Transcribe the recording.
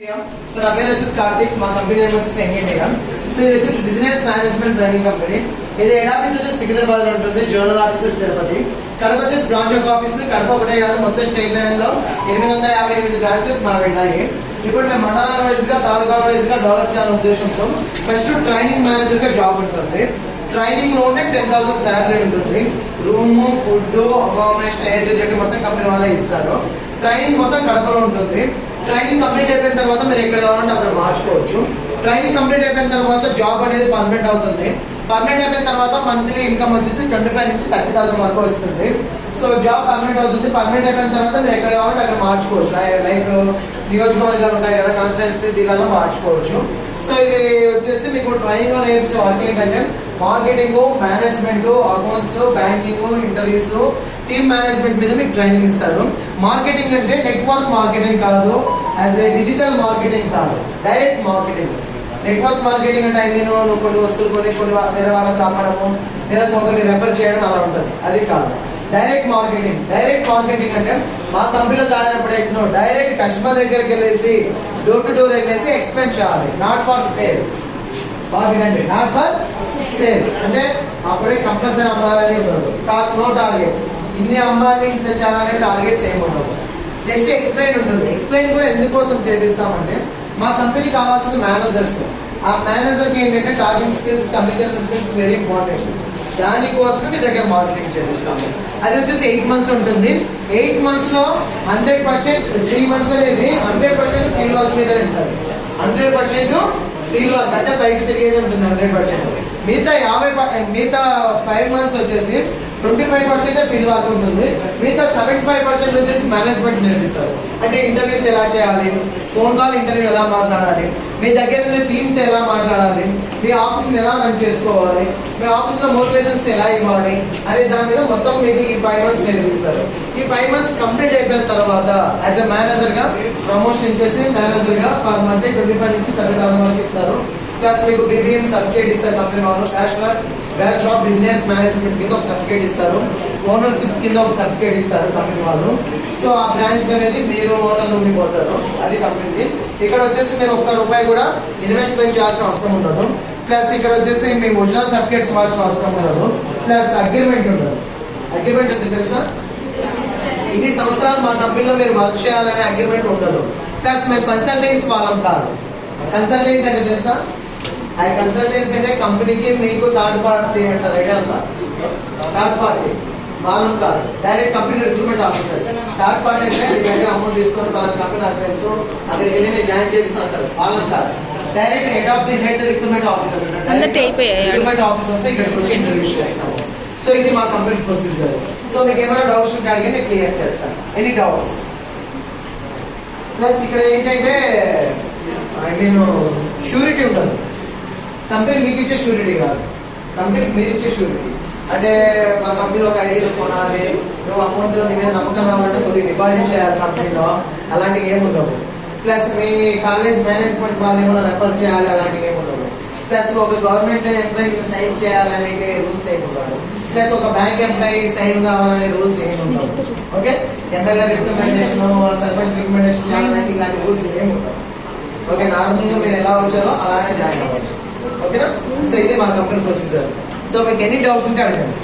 So నా పేరు వచ్చేసి కార్తిక్ మా కంపెనీ నేమ్ వచ్చేసి ఎంగేండియా సో ఇది వచ్చేసి బిజినెస్ మేనేజ్మెంట్ ట్రైనింగ్ కంపెనీ ఇది హెడ్ ఆఫీస్ వచ్చేసి సికింద్రాబాద్లో ఉంటుంది జోనల్ ఆఫీసెస్ తిరుపతి కడప వచ్చేసి బ్రాంచ్ ఒక ఆఫీస్ కడప ఒకటే కాదు మొత్తం స్టేట్ లెవెల్లో ఎనిమిది వందల యాభై ఎనిమిది బ్రాంచెస్ మా ఉన్నాయి ఇప్పుడు మేము మండలాల వైజ్గా తాలూకా వైజ్గా డెవలప్ చేయాలనే ఉద్దేశంతో ఫస్ట్ ట్రైనింగ్ మేనేజర్గా జాబ్ ఉంటుంది ట్రైనింగ్లోనే టెన్ థౌసండ్ శాలరీ ఉంటుంది రూమ్ ఫుడ్ అకామిడేషన్ ఎయిర్ మొత్తం కంపెనీ వాళ్ళే ఇస్తారు ట్రైనింగ్ మొత్తం కడపలో ఉంటుంది. ట్రైనింగ్ కంప్లీట్ అయిపోయిన తర్వాత మీరు ఎక్కడ కావాలంటే అక్కడ మార్చుకోవచ్చు. ట్రైనింగ్ కంప్లీట్ అయిపోయిన తర్వాత జాబ్ అనేది పర్మనెంట్ అవుతుంది. పర్మనెంట్ అయిపోయిన తర్వాత మంత్లీ ఇన్కమ్ వచ్చేసి ట్వంటీ ఫైవ్ నుంచి థర్టీ థౌసండ్ వరకు వస్తుంది. సో జాబ్ పర్మనెంట్ అవుతుంది. పర్మనెంట్ అయిపోయిన తర్వాత మీరు ఎక్కడ కావాలంటే అక్కడ మార్చుకోవచ్చు. లైక్ నియోజకవర్గాలు ఉంటాయి కదా కాన్స్టిట్యున్సీ దీనిలో మార్చుకోవచ్చు. సో ఇది వచ్చేసి మీకు ట్రైనింగ్లో నేర్పించే వాళ్ళకి ఏంటంటే marketing management accounts banking interviews team management మీద మీకు ట్రైనింగ్ ఇస్తారు. మార్కెటింగ్ అంటే నెట్వర్క్ మార్కెటింగ్ కాదు యాజ్ ఏ డిజిటల్ మార్కెటింగ్ కాదు డైరెక్ట్ మార్కెటింగ్. నెట్వర్క్ మార్కెటింగ్ అంటే ఐ మీన్ నువ్వు కొన్ని వస్తువులు కొన్ని కొన్ని వేరే వాళ్ళకి అమ్మడము లేదా కొందరిని రెఫర్ చేయడం అలా ఉంటుంది. అది కాదు. డైరెక్ట్ మార్కెటింగ్ డైరెక్ట్ మార్కెటింగ్ అంటే మా కంపెనీలో తయారైనప్పుడు ఎట్నో డైరెక్ట్ కస్టమర్ దగ్గరికి వెళ్ళేసి డోర్ టు డోర్ వెళ్ళేసి ఎక్స్పెండ్ చేయాలి. నాట్ ఫర్ సేల్ బాగా వినండి. నాట్ ఫర్ సేల్ అంటే అప్పుడే కంపల్సరీ అమ్మాలని ఉండదు నో టార్గెట్స్ ఇన్ని అమ్మాలి ఇంత చాలా అనే టార్గెట్స్ ఏమి ఉండవు. జస్ట్ ఎక్స్ప్లెయిన్ ఉంటుంది. ఎక్స్ప్లెయిన్ కూడా ఎందుకోసం చేపిస్తామంటే మా కంపెనీ కావాల్సిన మేనేజర్స్ ఆ మేనేజర్కి ఏంటంటే talking skills communication skills very important దానికోసం మీ దగ్గర మార్కెటింగ్ చేపిస్తాము. అది వచ్చేసి ఎయిట్ మంత్స్ ఉంటుంది. ఎయిట్ మంత్స్లో హండ్రెడ్ పర్సెంట్ త్రీ మంత్స్ అనేది హండ్రెడ్ పర్సెంట్ ఫీల్డ్ వర్క్ మీద ఉంటుంది. హండ్రెడ్ పర్సెంట్ ఫీల్డ్ వర్క్ అంటే బయట తిరిగేది ఉంటుంది హండ్రెడ్ పర్సెంట్ మిగతా యాభై మిగతా ఫైవ్ మంత్స్ వచ్చేసి twenty five percent field work ఉంటుంది. మిగతా సెవెంటీ ఫైవ్ పర్సెంట్ వచ్చేసి మేనేజ్మెంట్ నేర్పిస్తారు. అంటే ఇంటర్వ్యూస్ ఎలా చేయాలి? ఫోన్ కాల్ ఇంటర్వ్యూ ఎలా మాట్లాడాలి? మీ దగ్గర ఉన్న టీమ్తో ఎలా మాట్లాడాలి? మీ ఆఫీస్ని ఎలా రన్ చేసుకోవాలి? మీ ఆఫీస్లో మోటివేషన్స్ ఎలా ఇవ్వాలి? అనే దాని మీద మొత్తం మీకు ఈ ఫైవ్ మంత్స్ నేర్పిస్తారు. ఈ ఫైవ్ మంత్స్ కంప్లీట్ అయిపోయిన తర్వాత యాజ్ ఎ మేనేజర్గా ప్రమోషన్ చేసి మేనేజర్గా for per month twenty five నుంచి థర్టీ థౌసండ్ వరకు ఇస్తారు. ప్లస్ మీకు బిబిఎం సర్టిఫికేట్ ఇస్తారు కంపెనీ వాళ్ళు bachelor bachelor of business management కింద ఒక సర్టిఫికేట్ ఇస్తారు. ఓనర్షిప్ కింద ఒక సర్టిఫికేట్ ఇస్తారు కంపెనీ వాళ్ళు. సో ఆ బ్రాంచ్ అనేది మీరు ఓనర్ ఉండిపోతారు అది కంపెనీ ఇక్కడ వచ్చేసి మీరు ఒక్క రూపాయి కూడా ఇన్వెస్ట్మెంట్ చేయాల్సిన అవసరం ఉండదు. ప్లస్ ఇక్కడ వచ్చేసి మీ ఒరిజినల్ సర్టిఫికేట్స్ ఇవ్వాల్సిన అవసరం ఉండదు. ప్లస్ అగ్రిమెంట్ ఉండదు. అగ్రిమెంట్ అంటే తెలుసా? ఇన్ని సంవత్సరాలు మా కంపెనీలో మీరు వర్క్ చేయాలనే అగ్రిమెంట్ ఉండదు. ప్లస్ మేము కన్సల్టెన్సీ వాళ్ళం కాదు. కన్సల్టెన్సీ అంటే తెలుసా? ఆ కన్సల్టెన్సీ అంటే కంపెనీకి మీకు థర్డ్ పార్టీ అంటారు. ఐడియా ఉందా? థర్డ్ పార్టీ వాళ్ళం కాదు. Direct company recruitment officers third party అంటే దగ్గర అమౌంట్ తీసుకొని వాళ్ళ కంపెనీ నాకు తెలుసు. అక్కడ వెళ్ళి జాయిన్ చేపిస్తాను అంటారు. వాళ్ళం కాదు. Direct head of the head recruitment officers. Recruitment officers ఇక్కడికి వచ్చి ఇంటర్వ్యూస్ చేస్తాము. సో ఇది మా కంపెనీ ప్రొసీజర్ సో మీకు ఏమైనా డౌట్స్ ఉంటే అడిగి నేను క్లియర్ చేస్తాను. ఎనీ డౌట్స్ ప్లస్ ఇక్కడ ఏంటంటే ఐ మీన్ షూరిటీ కంపెనీ మీకు ఇచ్చే షూరిటీ కాదు. కంపెనీకి మీరు ఇచ్చే షూరిటీ అంటే మా కంపెనీలో ఒక ఐదు కొనాలి నువ్వు అమౌంట్ నీ మీద నమ్మకం రావాలంటే కొద్దిగా డిపాజిట్ చేయాలి కంపెనీలో. అలాంటివి ఏమి ఉండవు ప్లస్ మీ కాలేజ్ మేనేజ్మెంట్ వాళ్ళు ఏమైనా రెఫర్ చేయాలి అలాంటివి ఏమి ఉండవు ప్లస్ ఒక గవర్నమెంట్ ఎంప్లాయీ సైన్ చేయాలనే రూల్స్ ఏమి ఉండవు ప్లస్ ఒక బ్యాంక్ ఎంప్లాయీ సైన్ కావాలనే రూల్స్ ఏమి ఉండవు okay MLA recommendation sarpanch recommendation ఇలాంటి రూల్స్ ఏమి ఉండవు. ఓకే నార్మల్గా మీరు ఎలా వచ్చారో అలానే జాయిన్ అవ్వచ్చు. ఓకేనా? సో ఇది మన కంపెనీ ప్రొసీజర్ సో మీకు ఎన్ని డౌట్స్ ఉంటే అడగండి.